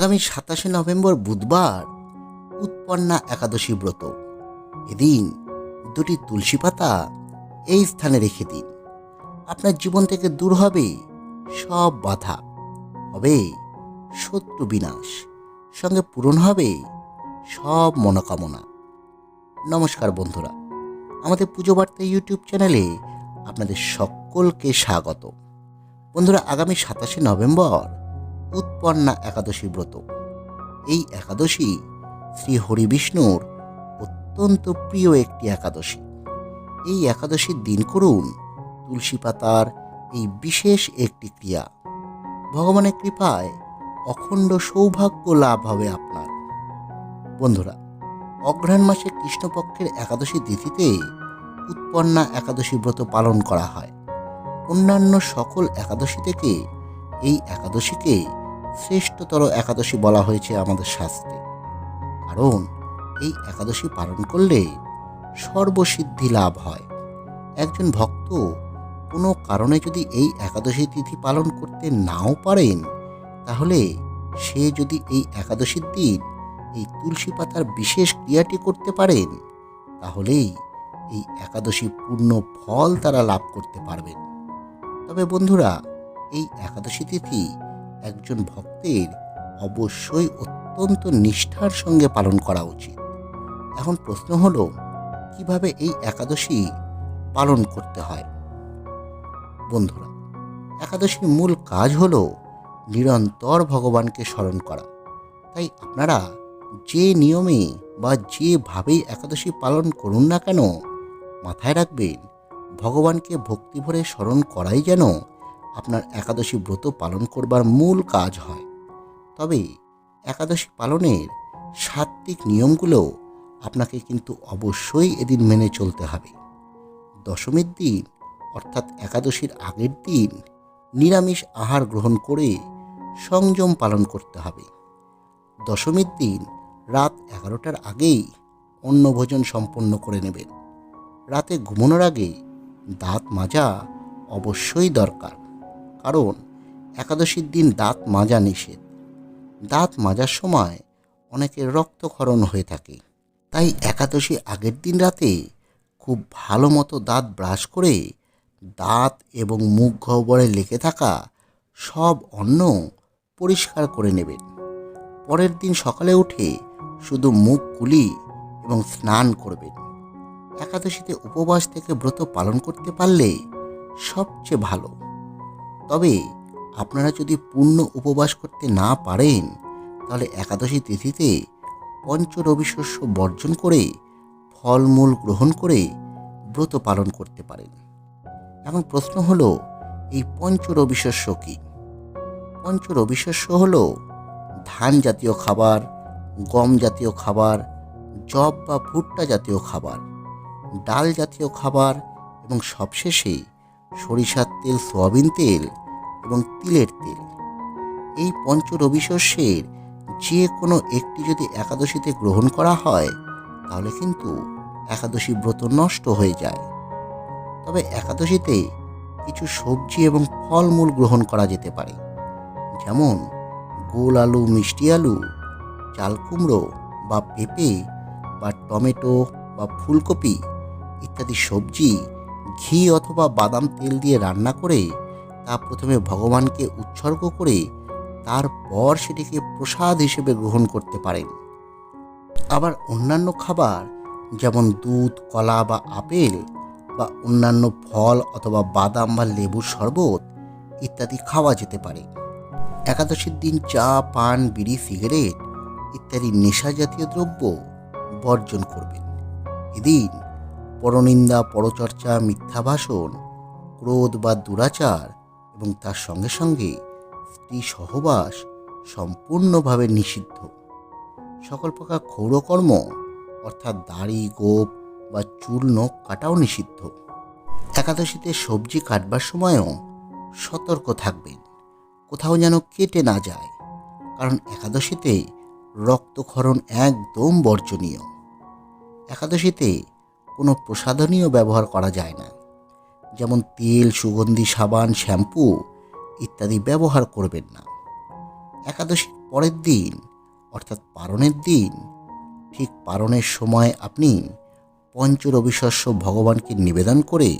আগামী সাতাশে নভেম্বর বুধবার উৎপন্না একাদশী ব্রত। এদিন দুটি তুলসী পাতা এই স্থানে রেখে দিন। আপনার জীবন থেকে দূর হবে সব বাধা। হবে শত্রু বিনাশ। সঙ্গে পূরণ হবে সব মনোকামনা। নমস্কার বন্ধুরা, আমাদের পুজো বার্তা ইউটিউব চ্যানেলে আপনাদের সকলকে স্বাগত। বন্ধুরা, আগামী সাতাশে নভেম্বর উৎপন্না একাদশী ব্রত। এই একাদশী শ্রী হরিবিষ্ণুর অত্যন্ত প্রিয় একটি একাদশী। এই একাদশীর দিন করুন তুলসী পাতার এই বিশেষ একটি ক্রিয়া। ভগবানের কৃপায় অখণ্ড সৌভাগ্য লাভ হবে আপনার। বন্ধুরা, অঘ্রাণ মাসে কৃষ্ণপক্ষের একাদশী তিথিতে উৎপন্না একাদশী ব্রত পালন করা হয়। অন্যান্য সকল একাদশী থেকে এই একাদশীকে শ্রেষ্ঠতর একাদশী বলা হয়েছে আমাদের শাস্ত্রে। কারণ এই একাদশী পালন করলে সর্বসিদ্ধি লাভ হয়। একজন ভক্ত কোনো কারণে যদি এই একাদশী তিথি পালন করতে নাও পারেন, তাহলে সে যদি এই একাদশীর দিন এই তুলসী পাতার বিশেষ ক্রিয়াটি করতে পারেন, তাহলেই এই একাদশী পূর্ণ ফল তারা লাভ করতে পারবেন। তবে বন্ধুরা, এই একাদশী তিথি একজন ভক্তের অবশ্যই অত্যন্ত নিষ্ঠার সঙ্গে পালন করা উচিত। এখন প্রশ্ন হলো, কীভাবে এই একাদশী পালন করতে হয়? বন্ধুরা, একাদশীর মূল কাজ হলো নিরন্তর ভগবানকে স্মরণ করা। তাই আপনারা যে নিয়মে বা যেভাবেই একাদশী পালন করুন না কেন, মাথায় রাখবেন, ভগবানকে ভক্তিভরে স্মরণ করাই যেন আপনার একাদশী ব্রত পালন করবার মূল কাজ হয়। তবে একাদশী পালনের সাত্বিক নিয়মগুলো আপনাকে কিন্তু অবশ্যই এদিন মেনে চলতে হবে। দশমীর দিন অর্থাৎ একাদশীর আগের দিন নিরামিষ আহার গ্রহণ করে সংযম পালন করতে হবে। দশমীর দিন রাত এগারোটার আগেই অন্নভোজন সম্পন্ন করে নেবেন। রাতে ঘুমানোর আগে দাঁত মাজা অবশ্যই দরকার। কারণ একাদশীর দিন দাঁত মাজা নিষেধ। দাঁত মাজার সময় অনেকের রক্তক্ষরণ হয়ে থাকে। তাই একাদশী আগের দিন রাতে খুব ভালো মতো দাঁত ব্রাশ করে দাঁত এবং মুখ গহ্বরে লেগে থাকা সব অন্ন পরিষ্কার করে নেবেন। পরের দিন সকালে উঠে শুধু মুখ কুলি এবং স্নান করবেন। একাদশীতে উপবাস থেকে ব্রত পালন করতে পারলে সবচেয়ে ভালো। তবে আপনারা যদি পূর্ণ উপবাস করতে না পারেন, তাহলে একাদশী তিথিতে পঞ্চ রবি শস্য বর্জন করে ফলমূল গ্রহণ করে ব্রত পালন করতে পারেন। এখন প্রশ্ন হলো, এই পঞ্চ রবি শস্য কী? পঞ্চ রবি শস্য হলো ধান জাতীয় খাবার, গম জাতীয় খাবার জব বা ভুট্টা জাতীয় খাবার, ডাল জাতীয় খাবার এবং সবশেষে সরিষার তেল, সয়াবিন তেল এবং তিলের তেল। এই পঞ্চ রবি শস্যের যে কোনো একটি যদি একাদশীতে গ্রহণ করা হয়, তাহলে কিন্তু একাদশী ব্রত নষ্ট হয়ে যায়। তবে একাদশীতে কিছু সবজি এবং ফলমূল গ্রহণ করা যেতে পারে। যেমন গোল আলু, মিষ্টি আলু, চাল কুমড়ো বা পেঁপে বা টমেটো বা ফুলকপি ইত্যাদি সবজি ঘি অথবা বাদাম তেল দিয়ে রান্না করে তা প্রথমে ভগবানকে উৎসর্গ করে তারপর সেটিকে প্রসাদ হিসেবে গ্রহণ করতে পারেন। আবার অন্যান্য খাবার যেমন দুধ, কলা বা আপেল বা অন্যান্য ফল অথবা বাদাম বা লেবুর শরবত ইত্যাদি খাওয়া যেতে পারে। একাদশীর দিন চা, পান, বিড়ি, সিগারেট ইত্যাদি নেশা জাতীয় দ্রব্য বর্জন করবেন। এদিন পরনিন্দা, পরচর্চা মিথ্যা ভাষণ ক্রোধ বা দুরাচার এবং তার সঙ্গে সঙ্গে স্ত্রী সহবাস সম্পূর্ণভাবে নিষিদ্ধ। সকল প্রকার ক্ষৌরকর্ম, অর্থাৎ দাড়ি, গোপ বা চুল, নখ কাটাও নিষিদ্ধ। একাদশীতে সবজি কাটবার সময়ও সতর্ক থাকবেন। কোথাও যেন কেটে না যায়, কারণ একাদশীতে রক্তক্ষরণ একদম বর্জনীয়। একাদশীতে কোনো প্রসাধনীয় ব্যবহার করা যায় না। যেমন তেল, সুগন্ধি, সাবান, শ্যাম্পু ইত্যাদি ব্যবহার করবেন না। একাদশীর পরের দিন, অর্থাৎ পারণের দিন, ঠিক পারণের সময় আপনি পঞ্চ রবিশস্য ভগবানকে নিবেদন করে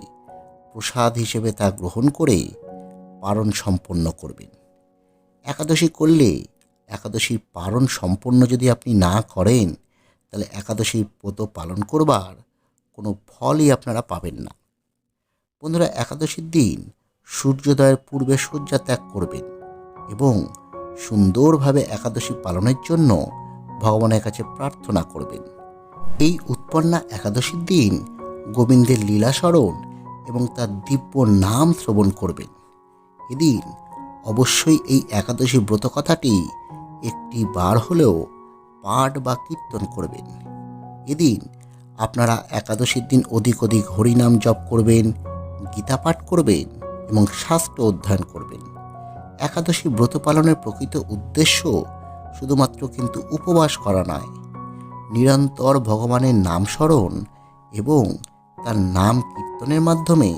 প্রসাদ হিসেবে তা গ্রহণ করে পারণ সম্পন্ন করবেন। একাদশী করলে একাদশীর পারণ সম্পন্ন যদি আপনি না করেন, তাহলে একাদশীর ব্রত পালন করবার কোনো ফলই আপনারা পাবেন না। বন্ধুরা, একাদশীর দিন সূর্যোদয়ের পূর্বে শয্যা ত্যাগ করবেন এবং সুন্দরভাবে একাদশী পালনের জন্য ভগবানের কাছে প্রার্থনা করবেন। এই উৎপন্না একাদশীর দিন গোবিন্দের লীলা স্মরণ এবং তার দিব্য নাম শ্রবণ করবেন। এদিন অবশ্যই এই একাদশী ব্রত কথাটি একটি বার হলেও পাঠ বা কীর্তন করবেন। এদিন আপনারা একাদশীর দিন অধিক অধিক হরিনাম জপ করবেন, গীতা পাঠ করবেন এবং শাস্ত্র অধ্যয়ন করবেন। একাদশী ব্রত পালনের প্রকৃত উদ্দেশ্য শুধুমাত্র কিন্তু উপবাস করা নয়, নিরন্তর ভগবানের নাম স্মরণ এবং তার নাম কীর্তনের মাধ্যমে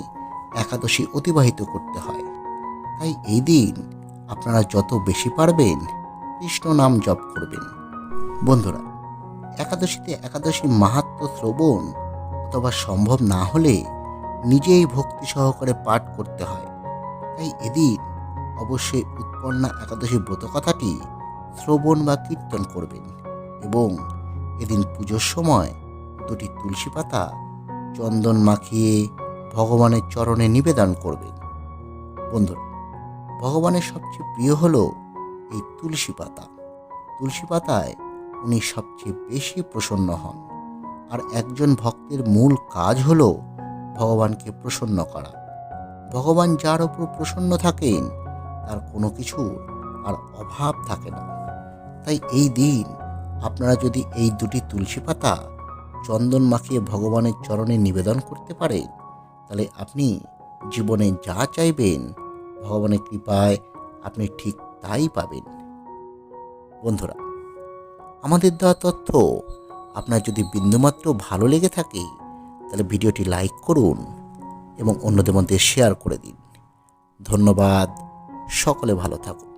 একাদশী অতিবাহিত করতে হয়। তাই এই দিন আপনারা যত বেশি পারবেন, কৃষ্ণ নাম জপ করবেন। বন্ধুরা একাদশীতে একাদশী মাহাত্ম শ্রবণ অথবা সম্ভব না হলে নিজেই ভক্তি সহকারে পাঠ করতে হয়। তাই এদিন অবশ্যই উৎপন্না একাদশী ব্রত কথাটি শ্রবণ বা কীর্তন করবেন এবং এদিন পুজোর সময় দুটি তুলসী পাতা চন্দন মাখিয়ে ভগবানের চরণে নিবেদন করবেন। বন্ধুরা, ভগবানের সবচেয়ে প্রিয় হলো এই তুলসী পাতা। তুলসী পাতায় উনি সবচেয়ে বেশি প্রসন্ন হন। আর একজন ভক্তের মূল কাজ হলো ভগবানকে প্রসন্ন করা। ভগবান যার ওপর প্রসন্ন থাকেন, তার কোনো কিছু আর অভাব থাকে না। তাই এই দিন আপনারা যদি এই দুটি তুলসী পাতা চন্দন মাখিয়ে ভগবানের চরণে নিবেদন করতে পারেন, তাহলে আপনি জীবনে যা চাইবেন, ভগবানের কৃপায় আপনি ঠিক তাই পাবেন। বন্ধুরা আমাদের দেওয়া তথ্য। আপনার যদি বিন্দুমাত্র ভালো লেগে থাকে, তাহলে ভিডিওটি লাইক করুন এবং অন্যদের মধ্যে শেয়ার করে দিন। ধন্যবাদ। সকলে ভালো থাকুন।